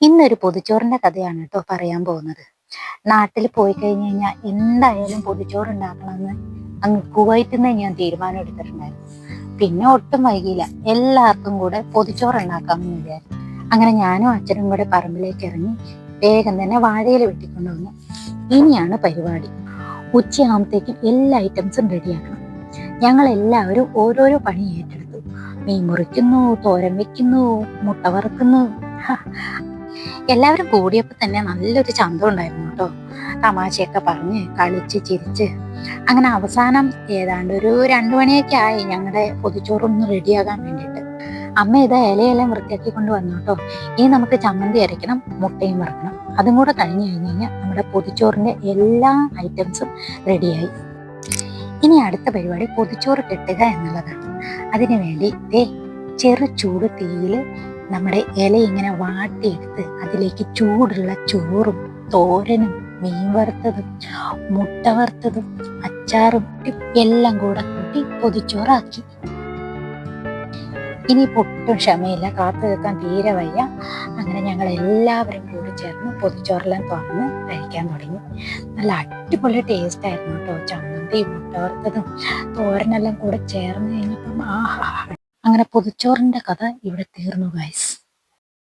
ഇന്നൊരു പൊതിച്ചോറിന്റെ കഥയാണ് കേട്ടോ പറയാൻ പോകുന്നത്. നാട്ടിൽ പോയി കഴിഞ്ഞ് കഴിഞ്ഞാൽ എന്തായാലും പൊതിച്ചോറ് ഉണ്ടാക്കണമെന്ന് അങ്ങ് കുവൈറ്റിൽ നിന്ന് ഞാൻ തീരുമാനം എടുത്തിട്ടുണ്ടായിരുന്നു. പിന്നെ ഒട്ടും വൈകിയില്ല. എല്ലാവർക്കും കൂടെ പൊതിച്ചോറ് ഉണ്ടാക്കാമെന്ന് വിചാരിച്ചു. അങ്ങനെ ഞാനും അച്ഛനും കൂടെ പറമ്പിലേക്ക് ഇറങ്ങി വേഗം തന്നെ വാഴയില വെട്ടിക്കൊണ്ടുവന്നു. ഇനിയാണ് പരിപാടി. ഉച്ചയാകുമ്പോഴത്തേക്കും എല്ലാ ഐറ്റംസും റെഡിയാക്കണം. ഞങ്ങൾ എല്ലാവരും ഓരോരോ പണി ഏറ്റെടുത്തു. മീൻ മുറിക്കുന്നു തോരൻ വെക്കുന്നു മുട്ട വറുക്കുന്നു. എല്ലാവരും കൂടിയപ്പോൾ തന്നെ നല്ലൊരു ചന്തം ഉണ്ടായിരുന്നു കേട്ടോ. തമാശയൊക്കെ പറഞ്ഞ് കളിച്ച് ചിരിച്ച്. അങ്ങനെ അവസാനം ഏതാണ്ട് ഒരു രണ്ടു മണിയൊക്കെ ആയി ഞങ്ങളുടെ പൊതിച്ചോറൊന്ന് റെഡിയാകാൻ വേണ്ടിയിട്ട്. അമ്മ ഇത് ഇലയെല്ലാം വൃത്തിയാക്കി കൊണ്ട് വന്നു കേട്ടോ. ഇനി നമുക്ക് ചമ്മന്തി അരയ്ക്കണം മുട്ടയും വറക്കണം. അതും കൂടെ കഴിഞ്ഞ് കഴിഞ്ഞ് കഴിഞ്ഞാൽ നമ്മുടെ പൊതിച്ചോറിന്റെ എല്ലാ ഐറ്റംസും റെഡിയായി ഇനി അടുത്ത പരിപാടി പൊതിച്ചോറ് കെട്ടുക എന്നുള്ളതാണ്. അതിനു വേണ്ടി ദേ ചെറു ചൂട് തീയിൽ നമ്മുടെ ഇല ഇങ്ങനെ വാട്ടിയെടുത്ത് അതിലേക്ക് ചൂടുള്ള ചോറും തോരനും മീൻ വറുത്തതും മുട്ട വറുത്തതും അച്ചാറും എല്ലാം കൂടെ കൂട്ടി പൊതിച്ചോറാക്കി. ഇനി ഒട്ടും ക്ഷമയില്ല കാത്തു നിൽക്കാൻ തീരെ വയ്യ. അങ്ങനെ ഞങ്ങൾ എല്ലാവരും കൂടി ചേർന്ന് പൊതിച്ചോറെല്ലാം തുറന്ന് കഴിക്കാൻ തുടങ്ങി. നല്ല അടിപൊളി ടേസ്റ്റ് ആയിരുന്നു കേട്ടോ. ചമ്മന്തി മുട്ട വറുത്തതും തോരനെല്ലാം കൂടെ ചേർന്ന് കഴിഞ്ഞപ്പം ആഹാ അങ്ങനെ പൊതിച്ചോറിന്റെ കഥ ഇവിടെ തീർന്നു ഗൈസ്